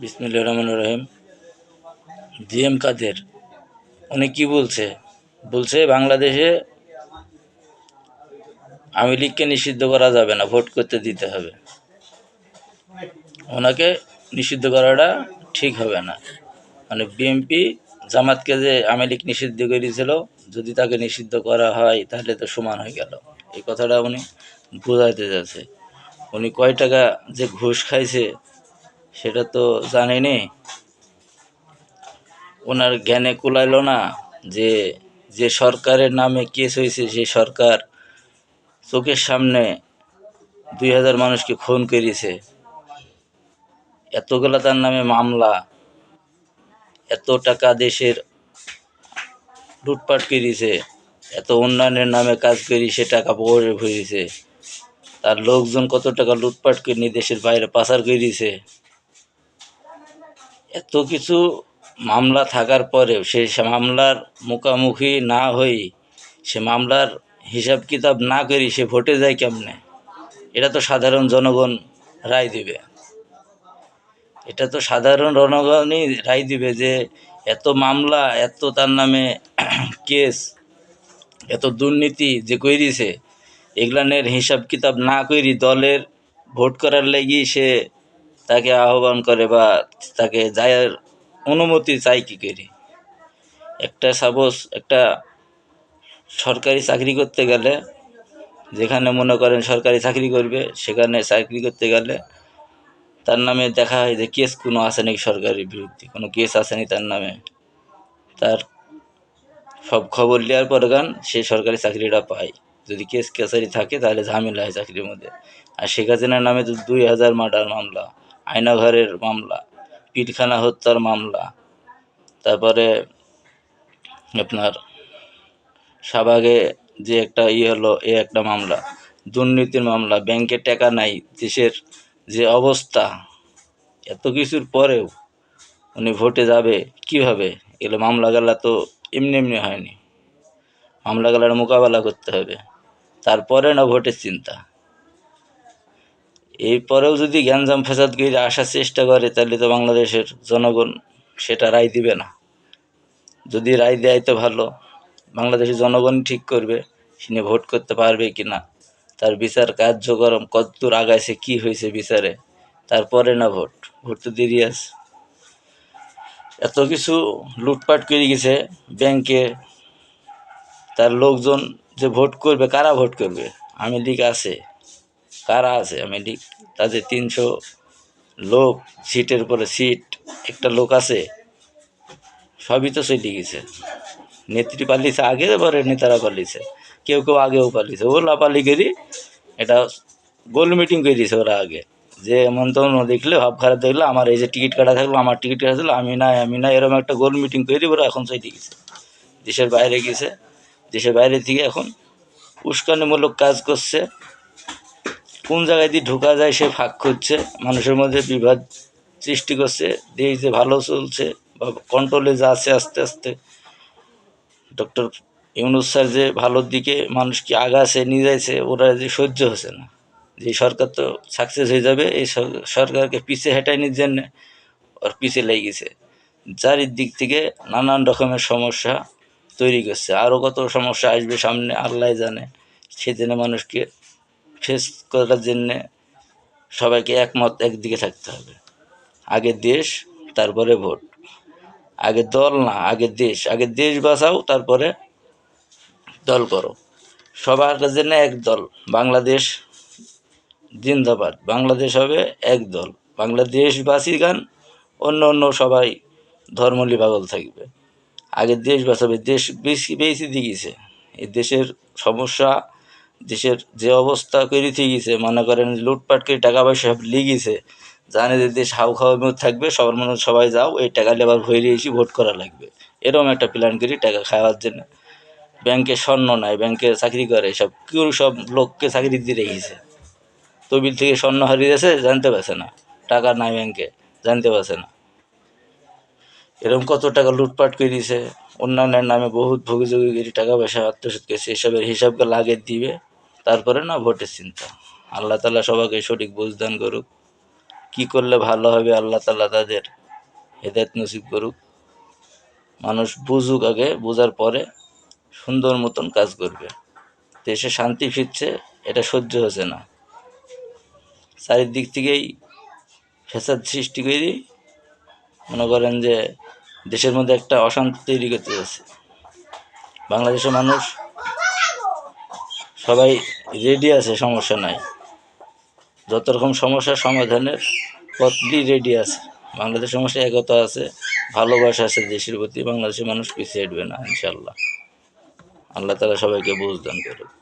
বিসমিল্লা রহমান রহিম। G M কাদের, উনি কি বলছে? বলছে, বাংলাদেশে আওয়ামী লীগকে নিষিদ্ধ করা যাবে না, ভোট করতে দিতে হবে। ওনাকে নিষিদ্ধ করাটা ঠিক হবে না। মানে বিএনপি জামাতকে যে আওয়ামী লীগ নিষিদ্ধ করেছিল, যদি তাকে নিষিদ্ধ করা হয়, তাহলে তো সমান হয়ে গেল। এই কথাটা উনি বোঝাইতে যাচ্ছে। উনি কয় টাকা যে ঘুষ খাইছে সেটা তো জানেনি। ওনার জ্ঞানে কুলাইলো না যে যে সরকারের নামে কেস হয়েছে, সে সরকার চোখের সামনে দুই হাজার মানুষকে খুন করেছে এতগুলা তার নামে মামলা, এত টাকা দেশের লুটপাট করেছে এত উন্নয়নের নামে কাজ করি সে টাকা পরে ভরেছে তার লোকজন কত টাকা লুটপাট করে দেশের বাইরে পাচার করেছে এত কিছু মামলা থাকার পরেও সেই মামলার মুখামুখি না হই সে মামলার হিসাব কিতাব না করি সে ভোটে যায় কেমনে? এটা তো সাধারণ জনগণ রায় দিবে। এটা তো সাধারণ জনগণই রায় দিবে যে এত মামলা, এত তার নামে কেস, এত দুর্নীতি যে কইরিছে এগুলানের হিসাব কিতাব না করি দলের ভোট করার লাগি সে তাকে আহ্বান করে বা তাকে যায়ের অনুমতি চাই কি করি? একটা সাপোজ একটা সরকারি চাকরি করতে গেলে, যেখানে মনে করেন সরকারি চাকরি করবে, সেখানে চাকরি করতে গেলে তার নামে দেখা হয় যে কেস কোনো আছে নাকি সরকারের বিরুদ্ধে? কোনো কেস আসেনি তার নামে? তার সব খবর নেওয়ার পর গান সে সরকারি চাকরিটা পায়। যদি কেস কেসারি থাকে তাহলে ঝামেলা হয় চাকরির মধ্যে। আর শেখ হাসিনার নামে তো দুই হাজার মার্ডার মামলা। আয়নাঘরের মামলা পিলখানা হত্যার মামলা, তারপরে আপনার শাহবাগে যে একটা ইয়ে হলো, এ একটা মামলা, দুর্নীতির মামলা, ব্যাংকে টাকা নাই, দেশের যে অবস্থা, এত কিছুর পরেও উনি ভোটে যাবে কীভাবে? এগুলো মামলা গেলা তো এমনি এমনি হয়নি। মামলা গেলার মোকাবেলা করতে হবে। তারপরে না ভোটের চিন্তা? এরপরেও যদি গ্যাঞ্জাম ফেসাদ করে আসার চেষ্টা করে, তাহলে তো বাংলাদেশের জনগণ সেটা রায় দিবে না। যদি রায় দেয় তো ভালো। বাংলাদেশের জনগণ ঠিক করবে, সে ভোট করতে পারবে কি না, তার বিচার কার্যক্রম কতদূর আগাইছে, কি হয়েছে বিচারে, তারপরে না ভোট। ভোট তো দেরি আছে। এত কিছু লুটপাট করে গেছে ব্যাংকে, তার লোকজন যে ভোট করবে, কারা ভোট করবে? আমি লীগ আছে। কারা আছে? আমি তাদের তিনশো লোক সিটের পরে সিট, একটা লোক আছে। সবই তো চলে গেছে নেত্রী পালিয়েছে, আগে পরে নেতারা পালিয়েছে। কেউ কেউ আগেও পালিয়েছে। ওরা পালি করি, এটা গোল মিটিং করে দিয়েছে ওরা আগে। যে এমন তেমন দেখলে, ভাব খারাপ দেখলে, আমার এই যে টিকিট কাটা থাকল, আমার টিকিট কাটা থাকল, আমি নাই, আমি না এরকম একটা গোল মিটিং করে ওরা এখন চলে গেছে দেশের বাইরে গেছে। দেশের বাইরে থেকে এখন উস্কানিমূলক কাজ করছে। কোন জায়গায় দিয়ে ঢোকা যায় সে ফাঁক খুঁজছে, মানুষের মধ্যে বিবাদ সৃষ্টি করছে দেশ যে ভালো চলছে বা কন্ট্রোলে যাচ্ছে আস্তে আস্তে। ডক্টর ইউনুস স্যার যে ভালোর দিকে মানুষকে আগাছে, নিয়ে যাইছে, ওরা যে সহ্য হচ্ছে না। যে সরকার তো সাকসেস হয়ে যাবে, এই সরকারকে পিছিয়ে হেঁটাইনির জন্যে ওর পিছিয়ে লেগে গেছে। চারিদিক থেকে নানান রকমের সমস্যা তৈরি করছে। আরও কত সমস্যা আসবে সামনে, আল্লাহ জানে। সেদিনে মানুষকে ফেস করার জন্যে সবাইকে একমত, একদিকে থাকতে হবে। আগে দেশ, তারপরে ভোট। আগে দল না, আগে দেশ। আগে দেশ বাঁচাও, তারপরে দল করো। সবার জন্য এক দল। বাংলাদেশ জিন্দাবাদ। বাংলাদেশ হবে এক দল। বাংলাদেশ বাসি গান, অন্য অন্য সবাই ধর্মলি পাগল থাকবে। আগে দেশ বাঁচাবে। দেশ বেশি বেশি দিয়েছে এই দেশের সমস্যা দেশের যে অবস্থা করে গেছে, মনে করেন লুটপাট করে টাকা পয়সা সব লিগেছে জানে যে দেশ হাউ খাওয়ার মধ্যে থাকবে, সবার মনে সবাই যাও, এই টাকা লেবার ভরে এসে ভোট করা লাগবে। এরকম একটা প্ল্যান করি টাকা খাওয়ার জন্য। ব্যাংকে স্বর্ণ নাই, ব্যাংকে চাকরি করে সব, কেউ সব লোককে চাকরি দিয়ে রেখেছে। তবিল থেকে স্বর্ণ হারিয়ে গেছে, জানতে পারছে না। টাকা নাই ব্যাংকে, জানতে পারছে না। এরকম কত টাকা লুটপাট করে দিয়েছে। অন্যান্যের নামে বহুত ভোগীযোগী করে টাকা পয়সা আত্মসাৎ করেছে, এসবের হিসাবকে লাগে দিবে। তারপরে না ভোটের চিন্তা। আল্লাহ তালা সবাইকে সঠিক বুঝদান করুক। কি করলে ভালো হবে আল্লাহ তালা তাদের হেদায়ত নসিব করুক। মানুষ বুঝুক আগে, বোঝার পরে সুন্দর মতন কাজ করবে। দেশে শান্তি ফিরছে, এটা সহ্য হচ্ছে না। চারিদিক থেকেই ফেসাদ সৃষ্টি করে মনে করেন যে দেশের মধ্যে একটা অশান্তি তৈরি করতে যাচ্ছে। বাংলাদেশের মানুষ সবাই রেডি আছে, সমস্যা নাই। যত রকম সমস্যার সমাধানের পথটি রেডি আছে। বাংলাদেশ সমস্যা একতা আছে, ভালোবাসা আছে দেশের প্রতি, বাংলাদেশের মানুষ পিছিয়ে উঠবে না ইনশাল্লাহ আল্লাহ তালা সবাইকে বুঝ দান করুক